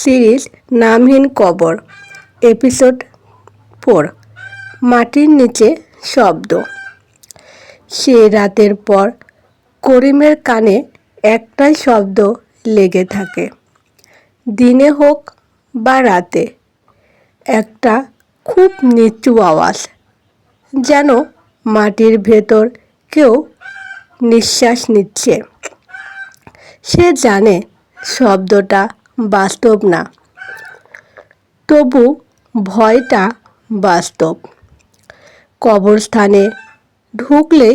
Series নামহীন কবর, episode four, মাটির নিচে শব্দ। সে রাতের পর করিমের কানে একটাই শব্দ লেগে থাকে, দিনে হোক বা রাতে, একটা খুব নিচু আওয়াজ, যেন মাটির ভেতর কেউ নিঃশ্বাস নিচ্ছে। সে জানে শব্দটা বাস্তব না। তবু ভয়টা বাস্তব। কবরস্থানে ঢুকলেই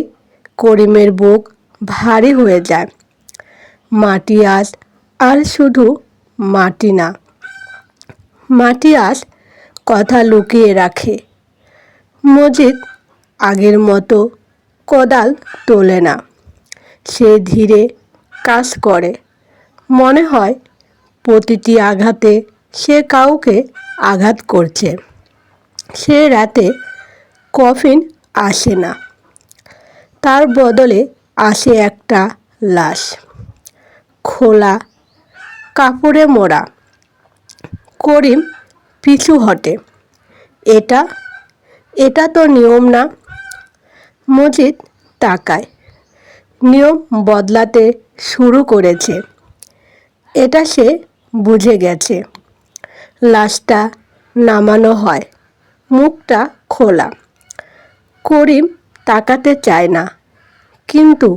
করিমের বুক ভারী হয়ে যায়। মাটি আজ আর শুধু মাটি না। মাটি আজ কথা লুকিয়ে রাখে। মজিদ আগের মতো কোদাল তোলে না। সে ধীরে কাজ করে। মনে হয় প্রতিটি আঘাতে সে কাউকে আঘাত করছে। সে রাতে কফিন আসে না। তার বদলে আসে একটা লাশ। খোলা কাপড়ে মোড়া। করিম পিছু হটে। এটা এটা তো নিয়ম না। মজিদ তাকায়। নিয়ম বদলাতে শুরু করেছে। এটা সে বুঝে গেছে। লাশটা নামানো হয়। মুখটা খোলা। করিম তাকাতে চায় না, কিন্তু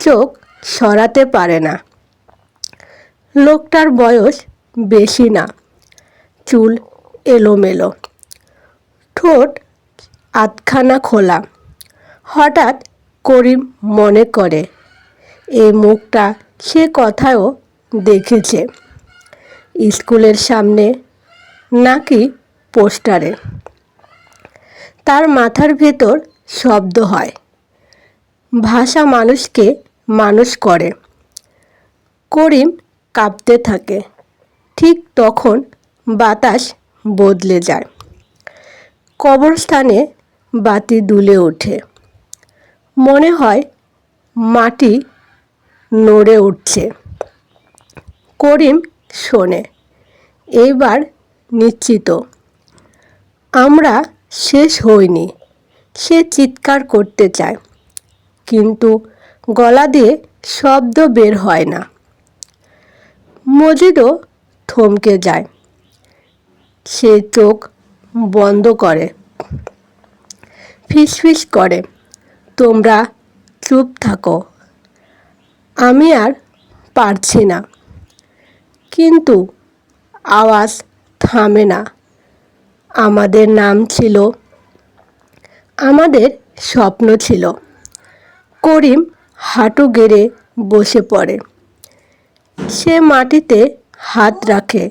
চোখ সরাতে পারে না। লোকটার বয়স বেশি না, চুল এলোমেলো। ঠোঁট আধখানা খোলা। হঠাৎ করিম মনে করে, এই মুখটা সে কথাও দেখেছে। স্কুলের সামনে, নাকি পোস্টারে। তার মাথার ভেতর শব্দ হয়। ভাষা মানুষকে মানুষ করে। করিম কাঁপতে থাকে। ঠিক তখন বাতাস বদলে যায়। কবরস্থানে বাতি দুলে ওঠে। মনে হয় মাটি নড়ে উঠছে। করিম শোনে। এইবার নিশ্চিত। আমরা শেষ হইনি। সে চিৎকার করতে চায়। কিন্তু গলা দিয়ে শব্দ বের হয় না। মজিদও থমকে যায়। সে চোখ বন্ধ করে। ফিসফিস করে। তোমরা চুপ থাকো। আমি আর পারছি না। কিন্তু আওয়াজ থামে না। আমাদের নাম ছিল, আমাদের স্বপ্ন ছিল। করিম হাঁটু গেড়ে বসে পড়ে। সে মাটিতে হাত রাখে।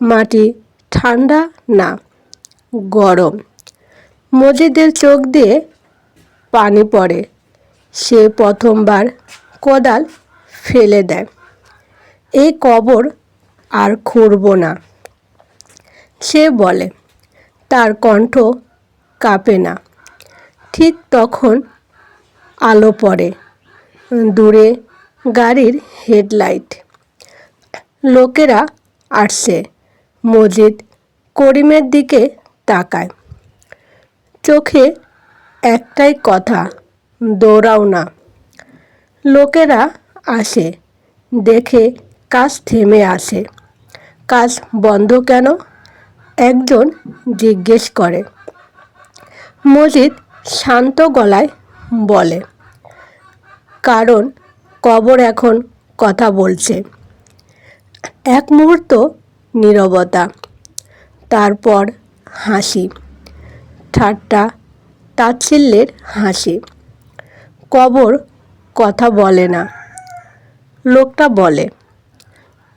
মাটি ঠান্ডা না, গরম। মজিদের চোখ দিয়ে পানি পড়ে। সে প্রথমবার কোদাল ফেলে দেয়। এই কবর আর খুঁড়ব না। সে বলে, তার কণ্ঠ কাঁপে না। ঠিক তখন আলো পড়ে। দূরে গাড়ির হেডলাইট। লোকেরা আসছে। মজিদ করিমের দিকে তাকায়। চোখে একটাই কথা, দৌড়াও না। লোকেরা আসে, দেখে কাজ থেমে আসে কাজ বন্ধ কেন? একজন জিজ্ঞেস করে। মজিদ শান্ত গলায় বলে, কারণ কবর এখন কথা বলছে। এক মুহূর্ত নীরবতা, তারপর হাসি, ঠাট্টা, তাচ্ছিল্যের হাসি। কবর কথা বলে না, লোকটা বলে,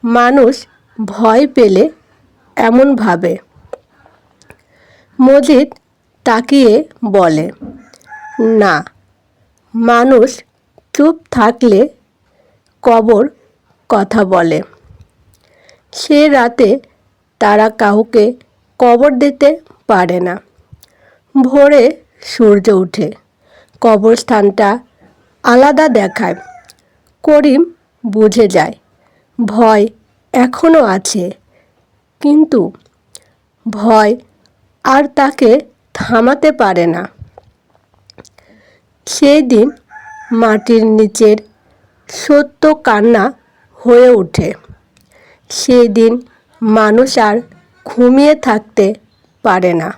মানুষ ভয় পেলে এমন ভাবে। মজিদ তাকিয়ে বলে, না, মানুষ চুপ থাকলে কবর কথা বলে। সে রাতে তারা কাউকে কবর দিতে পারে না। ভোরে সূর্য উঠে কবরস্থানটা আলাদা দেখায়, করিম বুঝে যায়, ভয় এখনও আছে। কিন্তু ভয় আর তাকে থামাতে পারে না। সেই দিন মাটির নিচের সত্য কান্না হয়ে ওঠে। সেই দিন মানুষ আর ঘুমিয়ে থাকতে পারে না।